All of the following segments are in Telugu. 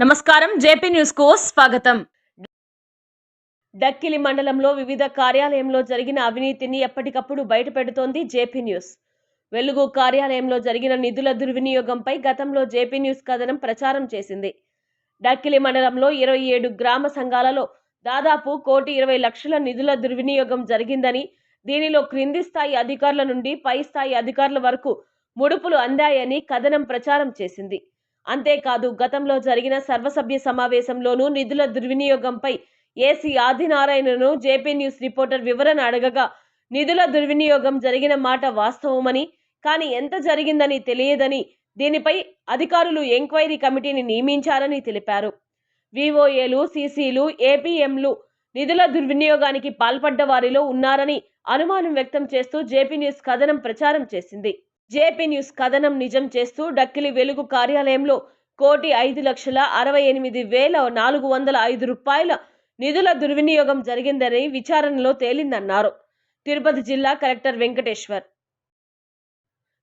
నమస్కారం జేపీ న్యూస్కు స్వాగతం. డక్కిలి మండలంలో వివిధ కార్యాలయంలో జరిగిన అవినీతిని ఎప్పటికప్పుడు బయటపెడుతోంది జేపీ న్యూస్. వెలుగు కార్యాలయంలో జరిగిన నిధుల దుర్వినియోగంపై గతంలో జేపీ న్యూస్ కథనం ప్రచారం చేసింది. డక్కిలి మండలంలో ఇరవై ఏడు గ్రామ సంఘాలలో దాదాపు కోటి ఇరవై లక్షల నిధుల దుర్వినియోగం జరిగిందని దీనిలో క్రింది స్థాయి అధికారుల నుండి పై స్థాయి అధికారుల వరకు ముడుపులు అందాయని కథనం ప్రచారం చేసింది. అంతేకాదు గతంలో జరిగిన సర్వసభ్య సమావేశంలోనూ నిధుల దుర్వినియోగంపై ఏసీ ఆదినారాయణను జేపీ న్యూస్ రిపోర్టర్ వివరణ అడగగా నిధుల దుర్వినియోగం జరిగిన మాట వాస్తవమని కానీ ఎంత జరిగిందని తెలియదని దీనిపై అధికారులు ఎంక్వైరీ కమిటీని నియమించారని తెలిపారు. వివోఏలు సీసీలు ఏపీఎంలు నిధుల దుర్వినియోగానికి పాల్పడ్డ వారిలో ఉన్నారని అనుమానం వ్యక్తం చేస్తూ జేపీ న్యూస్ కథనం ప్రచారం చేసింది. జేపీ న్యూస్ కథనం నిజం చేస్తూ డక్కిలి వెలుగు కార్యాలయంలో కోటి ఐదు లక్షల అరవై ఎనిమిది వేల నాలుగు వందల ఐదు రూపాయల నిధుల దుర్వినియోగం జరిగిందని విచారణలో తేలిందన్నారు. తిరుపతి జిల్లా కలెక్టర్ వెంకటేశ్వర్.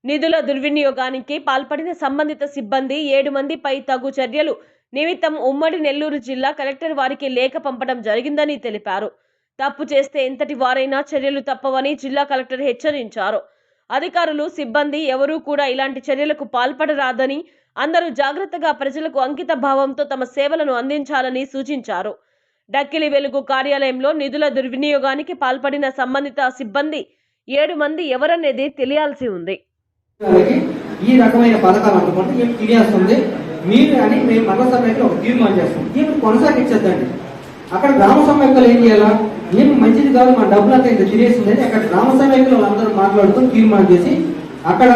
నిధుల దుర్వినియోగానికి పాల్పడిన సంబంధిత సిబ్బంది ఏడు మందిపై తగు చర్యలు నిమిత్తం ఉమ్మడి నెల్లూరు జిల్లా కలెక్టర్ వారికి లేఖ పంపడం జరిగిందని తెలిపారు. తప్పు చేస్తే ఎంతటి వారైనా చర్యలు తప్పవని జిల్లా కలెక్టర్ హెచ్చరించారు. అధికారులు సిబ్బంది ఎవరూ కూడా ఇలాంటి చర్యలకు పాల్పడరాదని అందరూ జాగ్రత్తగా ప్రజలకు అంకిత భావంతో తమ సేవలను అందించాలని సూచించారు. డక్కిలి వెలుగు కార్యాలయంలో నిధుల దుర్వినియోగానికి పాల్పడిన సంబంధిత సిబ్బంది ఏడు మంది ఎవరనేది తెలియాల్సి ఉంది. ఈ రకమైన పథకాలు అనుకుంటే మేము ఉంది మీరు అని మేము మరణ సమయంలో ఒక తీర్మానం చేస్తాం. దీన్ని కొనసాగించద్దండి. అక్కడ గ్రామ సమైక్యలు ఏం చేయాలా? ఏం మంచిది కాదు మా డబ్బులు అంతా ఇంత తినేస్తుంది అని అక్కడ గ్రామ సమైక్యలో వాళ్ళందరూ మాట్లాడుతూ తీర్మానం చేసి అక్కడ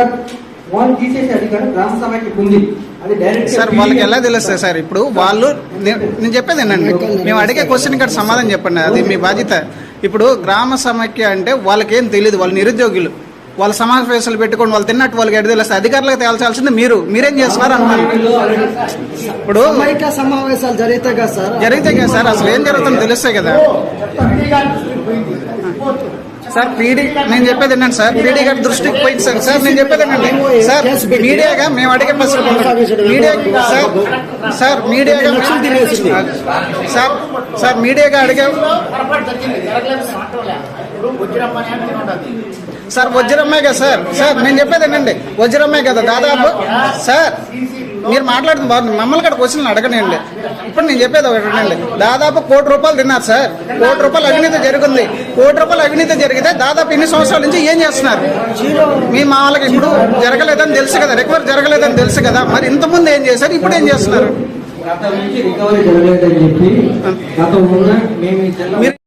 వాళ్ళు తీసేసే అధికారం గ్రామ సమైక్యకు ఉంది. అది డైరెక్ట్ సార్ వాళ్ళకి ఎలా తెలుస్తుంది సార్? ఇప్పుడు వాళ్ళు నేను చెప్పేది ఏంటండి మేము అడిగే క్వశ్చన్ ఇక్కడ సమాధానం చెప్పండి. అది మీ బాధ్యత. ఇప్పుడు గ్రామ సమైక్య అంటే వాళ్ళకేం తెలియదు వాళ్ళు నిరుద్యోగులు. వాళ్ళ సమావేశాలు పెట్టుకొని వాళ్ళు తిన్నట్టు వాళ్ళకి ఎడ తెలుస్తుంది అధికారులకు తేల్చాల్సింది మీరు. మీరేం చేస్తున్నారు అన్నారు. ఇప్పుడు సమావేశాలు జరిగితే కదా సార్? జరిగితే కదా సార్ అసలు ఏం జరుగుతుందో తెలుస్తాయి కదా. సార్ పీడీ నేను చెప్పేది ఏంటంటే సార్. పీడీ గారి దృష్టికి పోయింది సార్. సార్ నేను చెప్పేది ఏంటంటే సార్ మీడియాగా మేము అడిగే ప్రశ్న మీడియా సార్ సార్ మీడియాగా. సార్ సార్ మీడియాగా అడిగే సార్ వజ్రమ్మాయి కదా సార్. సార్ నేను చెప్పేది ఏంటండి వజ్రమ్మాయి కదా దాదాపు. సార్ మీరు మాట్లాడుతుంది బాగుంది మమ్మల్ని కూడా క్వశ్చన్లు అడగనండి ఇప్పుడు నేను చెప్పేది ఒకటండి దాదాపు కోటి రూపాయలు తిన్నారు సార్. కోటి రూపాయలు అవినీతి జరిగింది. కోటి రూపాయలు అవినీతి జరిగితే దాదాపు ఇన్ని సంవత్సరాల నుంచి ఏం చేస్తున్నారు? మీ మా వాళ్ళకి ఇప్పుడు జరగలేదని తెలుసు కదా రికవర్ జరగలేదని తెలుసు కదా. మరి ఇంతకుముందు ఏం చేశారు? ఇప్పుడు ఏం చేస్తున్నారు? మీరు